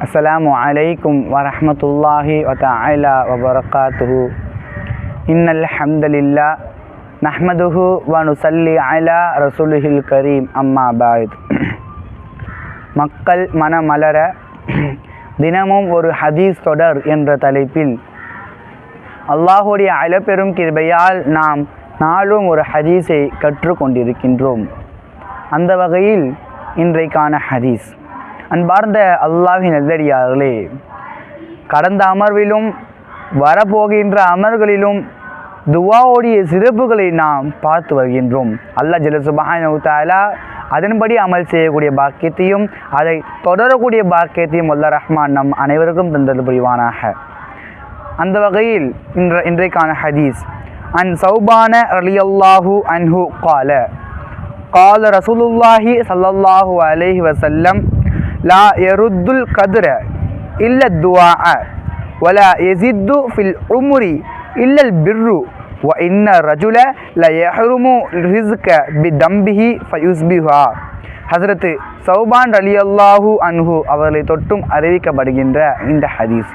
السلام عليكم ورحمة الله وتعالى وبركاته إن الحمد لله نحمده ونصلي على رسوله الكريم أما بعد மக்கள் மனமலர தினமும் ஒரு ஹதீஸ் தொடர் என்ற தலைப்பில் அல்லாஹுடைய அழப்பெரும் கிருபையால் நாம் நாளும் ஒரு ஹதீஸை கற்றுக்கொண்டிருக்கின்றோம் அந்த வகையில் இன்றைக்கான ஹதீஸ் அன்பார்ந்த அல்லாஹின் நல்லடியார்களே கடந்த அமர்விலும் வரப்போகின்ற அமர்களிலும் துவாவுடைய சிறப்புகளை நாம் பார்த்து வருகின்றோம். அல்லா ஜலசுபாயினா அதன்படி அமல் செய்யக்கூடிய பாக்கியத்தையும் அதை தொடரக்கூடிய பாக்கியத்தையும் அல்ல ரஹ்மான் நம் அனைவருக்கும் தந்தது புரிவானாக. அந்த வகையில் இன்ற இன்றைக்கான ஹதீஸ் அன் சௌபான ரலியல்லாஹு அன்ஹு கால கால ரசூலுல்லாஹி சல்லல்லாஹு அலைஹி வசல்லம் عليه وسلم لا يرد القدر إلا الدعاء ولا يزيد في العمر إلا البر وإن الرجل لا يحرم الرزق بدمه فيصبحها ஹசரத்து சௌபான் அலி அல்லாஹூ அன்ஹு அவர்களை தொட்டும் அறிவிக்கப்படுகின்ற இந்த ஹதீஸ்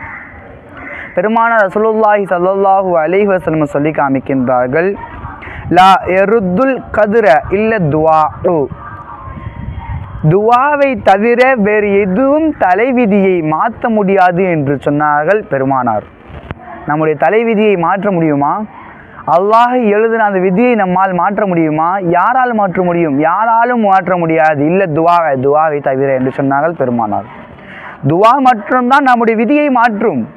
பெருமான ரசூலுல்லாஹி ஸல்லல்லாஹு அலைஹி வஸல்லம் சொல்லி காமிக்கின்றார்கள் லா எருத்துல் கதிர இல்ல துவா துவாவை தவிர வேறு எதுவும் தலைவிதியை மாற்ற முடியாது என்று சொன்னார்கள் பெருமானார். நம்முடைய தலைவிதியை மாற்ற முடியுமா? அல்லாஹ் எழுதின அந்த விதியை நம்மால் மாற்ற முடியுமா? யாரால் மாற்ற முடியும்? யாராலும் மாற்ற முடியாது. இல்லை துவாவை துவாவை தவிர என்று சொன்னார்கள் பெருமானார். துவா மட்டும்தான் நம்முடைய விதியை மாற்றும்.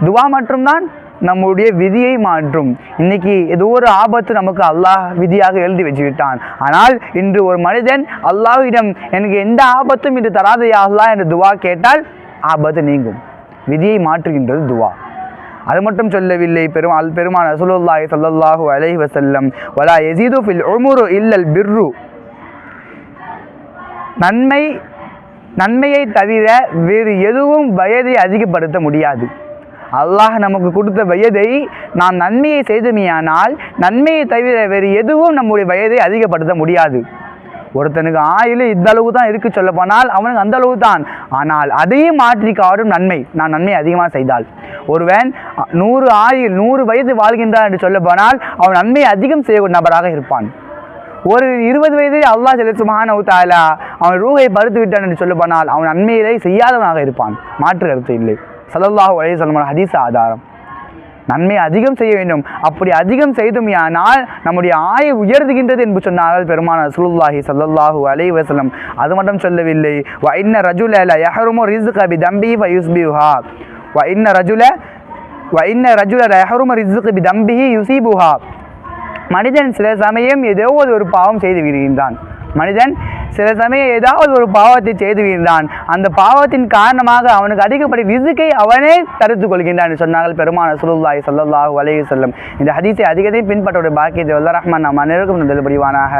துவா மட்டும்தான் நம்முடைய விதியை மாற்றும். இன்னைக்கு ஏதோ ஒரு ஆபத்து நமக்கு அல்லாஹ் விதியாக எழுதி வச்சு விட்டான் ஆனால் இன்று ஒரு மனிதன் அல்லாஹ்விடம் எனக்கு எந்த ஆபத்தும் இன்று தராதையா அல்லாஹ்? என்று துவா கேட்டால் ஆபத்து நீங்கும். விதியை மாற்றுகின்றது துவா. அது மட்டும் சொல்லவில்லை பெரும் அல் பெருமான் ரசூலுல்லாஹி ஸல்லல்லாஹு அலைஹி வசல்லம் வலா எசீது ஃபில் உமுரு இல்லல் பிர்ரு. நன்மை நன்மையை தவிர வேறு எதுவும் வயதை அதிகப்படுத்த முடியாது. அல்லாஹ் நமக்கு கொடுத்த வயதை நாம் நன்மையை செய்தமையானால் நன்மையை தவிர வேறு எதுவும் நம்முடைய வயதை அதிகப்படுத்த முடியாது. ஒருத்தனுக்கு ஆயுள் இந்த அளவு தான் இருக்கு சொல்ல போனால் அவனுக்கு அந்த அளவு தான் ஆனால் அதையும் மாற்றி காடும் நன்மை. நான் நன்மை அதிகமாக செய்தால். ஒருவன் நூறு ஆயுள் நூறு வயது வாழ்கின்றான் என்று சொல்ல போனால் அவன் நன்மை அதிகம் செய்யக்கூடிய நபராக இருப்பான். ஒரு இருபது வயதில் அல்லாஹ் செலுத்துமான தாலா அவன் ரூகை பருத்து விட்டான் என்று சொல்ல போனால் அவன் நன்மையிலே செய்யாதவனாக இருப்பான். மாற்று கருத்து இல்லை. சல்லல்லாஹு அலைஹி சொல்லமான ஹதீஸ் ஆதாரம். நன்மை அதிகம் செய்ய வேண்டும். அப்படி அதிகம் செய்துமையானால் நம்முடைய ஆயை உயர்த்துகின்றது என்று சொன்னார்கள் பெருமான சுல்லாஹி சல்லல்லாஹு அலைஹி வசலம் அது மட்டும் சொல்லவில்லை. வ இன்ன ரஜுல ல யஹருமு கபி தம்பி ஃப யுஸ்பிஹா. வ இன்ன ரஜுல வ இன்ன ரஜுல ல ரிசு கபி தம்பி தம்பிஹி மனிதன் சில சமயம் ஏதோ ஒரு பாவம் செய்து விடுகின்றான். மனிதன் சில சமயம் ஏதாவது ஒரு பாவத்தை செய்துகின்றான் அந்த பாவத்தின் காரணமாக அவனுக்கு அதிகப்படி ரிசுக்கை அவனே தடுத்துக் கொள்கின்றான் என்று சொன்னார்கள் பெருமான சுல்லாய் சல்லாஹூ வலையு செல்லும் இந்த ஹதீஸை அதிகத்தையும் பின்பற்ற பாக்கியத்தை வல்ல ரஹ்மான் நம் அனைவருக்கும் நல்லது புரிவானாக.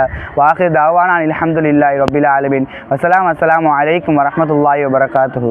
தாவானான் அலமதுல்லாய் ரபில் ஆலமின். வசலாம் அஸ்லாம் அலைக்கும் வரமத்துல்லாய் வபரகாத்து